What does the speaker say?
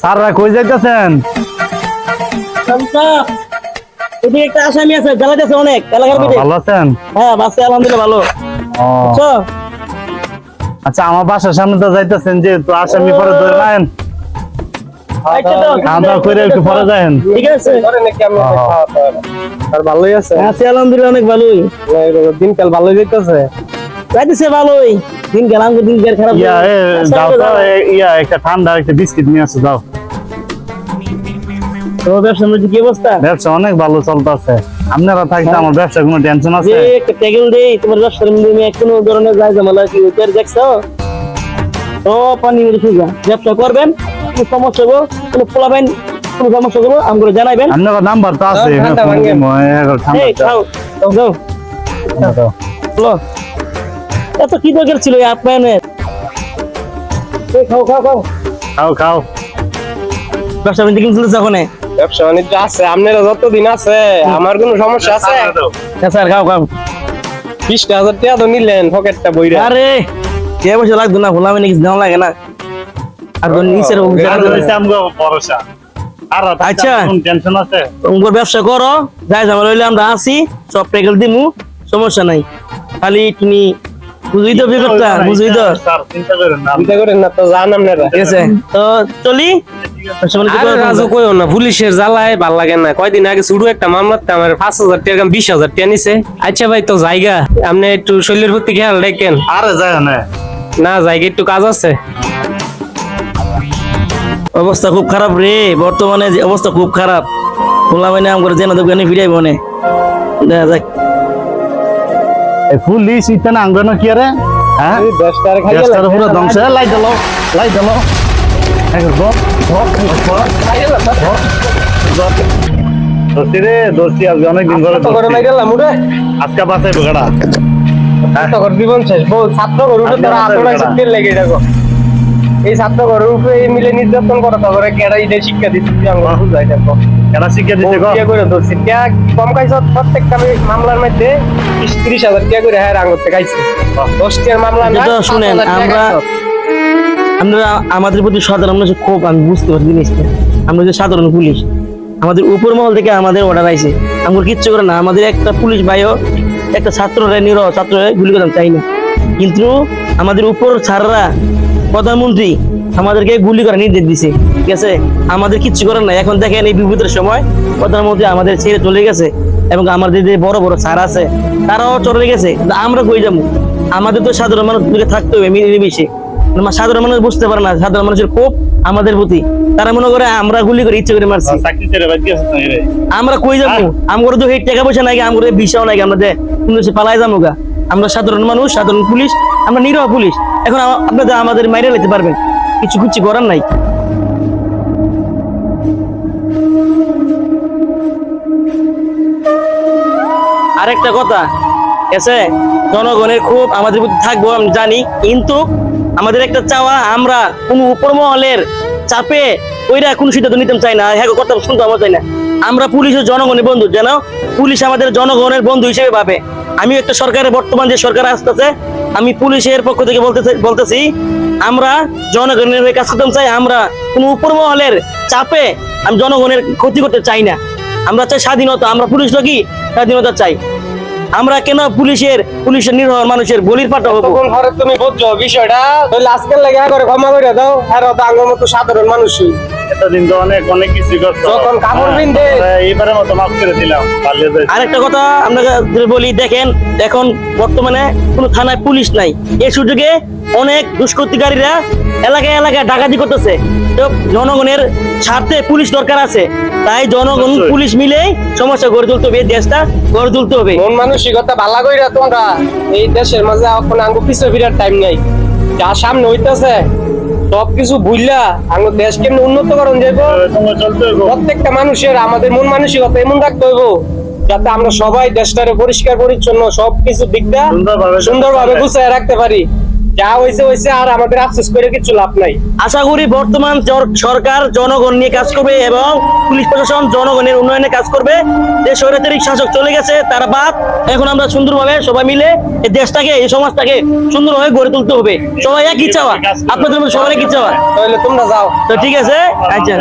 স্যাররা কই যাইতেছেন? এদিকে একটা আসামি আছে জ্বালাইতেছে অনেক এলাকার ভিতরে ভালো আছেন? হ্যাঁ বাসে আলহামদুলিল্লাহ ভালো। বুঝছ? আচ্ছা আমার বাসার সামনে তো যাইতেছেন যে তো আসামি পরে ধরে নেন। আচ্ছা খাওয়া দাওয়া করে একটু পরে যায়েন ঠিক আছে। আর ভালোই আছে? আছি আলহামদুলিল্লাহ অনেক ভালোই। দিনকাল ভালোই যাইতেছে? ভালোই। দিন গেলাম দিন গেল খারাপ ইয়া আচ্ছা, দাও তো ইয়া একটা ঠান্ডা একটা বিস্কিট নিয়ে আসো দাও। মধ্যে কি অবস্থা? ব্যবসা অনেক ভালো চলতেছে। আপনারা থাকতে আমার ব্যবসা কোনো টেনশন আছে? একটা টেকেল দেই তোমার নিয়ে কোনো ধরনের যায় ঝামেলা কি দেখছ? পানি মেরে সুজা ব্যবসা করবেন কোনো সমস্যা হব কোনো পোলাবেন কোনো সমস্যা হব আমাকে জানাইবেন। আপনার নাম্বার তো আছে এত কি দরকার ছিল এই খাও খাও খাও। খাও খাও। ব্যবসা বাণিজ্য কিন্তু চলতেছে ওখানে। ব্যবসা বাণিজ্য আছে আপনারা যতদিন আছে আমার কোনো সমস্যা আছে? হ্যাঁ স্যার খাও খাও। বিশ হাজার টাকা তো নিলেন পকেটটা বইরা। আরে কে বসে লাগতো না ভোলা কিছু দেওয়া লাগে না। আর তো নিচের ভরসা। আর আচ্ছা। কোন টেনশন আছে? তোমার ব্যবসা করো যাই হইলে আমরা আসি সব দিমু সমস্যা নাই। খালি তুমি বুঝুই তো ব্যাপারটা বুঝুই তো স্যার চিন্তা করেন না। চিন্তা করেন না তো জান আপনারা। ঠিক আছে। তো চলি। আরে রাজু কইও না পুলিশের জ্বালায় ভালো লাগে না। কয়দিন আগে শুরু একটা মামলাতে আমার পাঁচ হাজার টাকা বিশ হাজার টাকা নিছে। আচ্ছা ভাই তো জায়গা আপনি একটু শৈলের প্রতি খেয়াল রাখেন। আরে যায় না। না জায়গা একটু কাজ আছে। অবস্থা খুব খারাপ রে বর্তমানে যে অবস্থা খুব খারাপ। খোলা মানে আমার জেনা দোকানে ফিরাই বনে দেখা যাক। আঙ্গন কি রে হ্যাঁ? দেশটার পুরো না। ধ্বংস লাই দিল লাই দিল দোষী রে দোষী আজকে অনেকদিন ধরে তো করে দোষী। উড়ে আজকে বাসায় বেগড়া ছাত্র জীবন শেষ বহু ছাত্র উঠে তারা আজকে আতড়া লেগে দেখো এই ছাত্র ঘরের উপরে এই মিলে নির্যাতন করা তারপরে কেডা এটা শিক্ষা দিচ্ছে আমরা বুঝাই দেখো। কেনা শিখে দিছে গো? বিয়ে করে ধরছি টিয়া কম খাইছ? প্রত্যেকটা মামলার মধ্যে বিশ ত্রিশ হাজার টাকা করে হ্যাঁ মামলা না শুনেন আমরা খাইছো। আমরা আমাদের প্রতি সাধারণ মানুষের ক্ষোভ, আমি বুঝতে পারি জিনিসটা। আমরা যে সাধারণ পুলিশ, আমাদের উপর মহল থেকে আমাদের অর্ডার আইছে। আমরা কিচ্ছু করে না, আমাদের একটা পুলিশ ভাইও, একটা ছাত্ররা নির ছাত্র গুলি করতাম চাই না। কিন্তু আমাদের উপর ছাড়রা প্রধানমন্ত্রী আমাদেরকে গুলি করার নির্দেশ দিছে, ঠিক আছে? আমাদের কিচ্ছু করার নাই। এখন দেখেন এই বিপদের সময় প্রধানমন্ত্রী আমাদের ছেড়ে চলে গেছে এবং আমাদের যে বড় বড় স্যার আছে, তারাও চলে গেছে। আমরা কই যাব? আমাদের তো সাধারণ মানুষ থাকতে হবে মিলেমিশে। সাধারণ মানুষ বুঝতে পারে না সাধারণ মানুষের কোপ আমাদের প্রতি। তারা মনে করে আমরা গুলি করে ইচ্ছে করে মারছি। রে আমরা কই যাব? আমরা তো এই টাকা পয়সা নাই আমরা বিষয় নাই আমরা যে কোনো কিছু পালাই যাব গা। আমরা সাধারণ মানুষ সাধারণ পুলিশ আমরা নিরহ পুলিশ। এখন আপনাদের আমাদের মাইরে নিতে পারবেন। কিছু কিছু করার নাই। আরেকটা কথা এসে জনগণের খুব আমাদের প্রতি থাকব, আমি জানি। কিন্তু আমাদের একটা চাওয়া, আমরা কোনো উপর মহলের চাপে ওইরা কোনো সিদ্ধান্ত নিতে চাই না। হ্যাঁ কথা শুনতে আমরা চাই না? আমরা পুলিশের জনগণের বন্ধু যেন পুলিশ আমাদের জনগণের বন্ধু হিসেবে ভাবে। আমি একটা সরকারের, বর্তমান যে সরকার আসতেছে, আমি পুলিশের পক্ষ থেকে বলতেছি বলতেছি, আমরা জনগণের কাজ করতে চাই, আমরা কোনো উপর মহলের চাপে আমি জনগণের ক্ষতি করতে চাই না। আমরা চাই স্বাধীনতা, আমরা পুলিশ কি স্বাধীনতা চাই। আমরা কেন পুলিশের পুলিশের নির্ভর মানুষের বলির পাঠা হব? তুমি বুঝছ বিষয়টা? তাহলে আজকের লাগে করে ক্ষমা করে দাও। আর তো আঙ্গর মতো সাধারণ মানুষই। এতদিন তো অনেক অনেক কিছু করছ। যখন কাপড় বিন্দে। হ্যাঁ, মতো মাফ করে দিলাম পালিয়ে আরেকটা কথা আপনাকে বলি দেখেন এখন বর্তমানে কোনো থানায় পুলিশ নাই। এই সুযোগে অনেক দুষ্কৃতিকারীরা এলাকায় এলাকায় ডাকাতি করতেছে। তো জনগণের স্বার্থে পুলিশ দরকার আছে। তাই জনগণ পুলিশ মিলে সমস্যা গড়ে তুলতে হবে দেশটা গড়ে তুলতে হবে। মন মানসিকতা ভালো কইরা তোমরা এই দেশের মাঝে এখন আঙ্গু পিছিয়ে ফিরার টাইম নাই। যা সামনে হইতাছে সবকিছু বুঝলা আমরা দেশ কেমনে উন্নত করণ যাইব? তোমার চলতে হইবো। প্রত্যেকটা মানুষের আমাদের মন মানসিকতা এমন রাখতে হইব যাতে আমরা সবাই দেশটারে পরিষ্কার পরিচ্ছন্ন সবকিছু দিকটা সুন্দরভাবে সুন্দরভাবে গুছিয়ে রাখতে পারি। যা হয়েছে হয়েছে আর আমাদের আফসোস করে কিছু লাভ নাই। আশা করি বর্তমান সরকার জনগণ নিয়ে কাজ করবে এবং পুলিশ প্রশাসন জনগণের উন্নয়নে কাজ করবে। যে স্বৈরাচারিক শাসক চলে গেছে তার বাদ এখন আমরা সুন্দরভাবে সবাই মিলে এই দেশটাকে এই সমাজটাকে সুন্দরভাবে গড়ে তুলতে হবে। সবাই এক ইচ্ছা আপনাদের মধ্যে সবার এক ইচ্ছা তাহলে তোমরা যাও। তো ঠিক আছে আচ্ছা।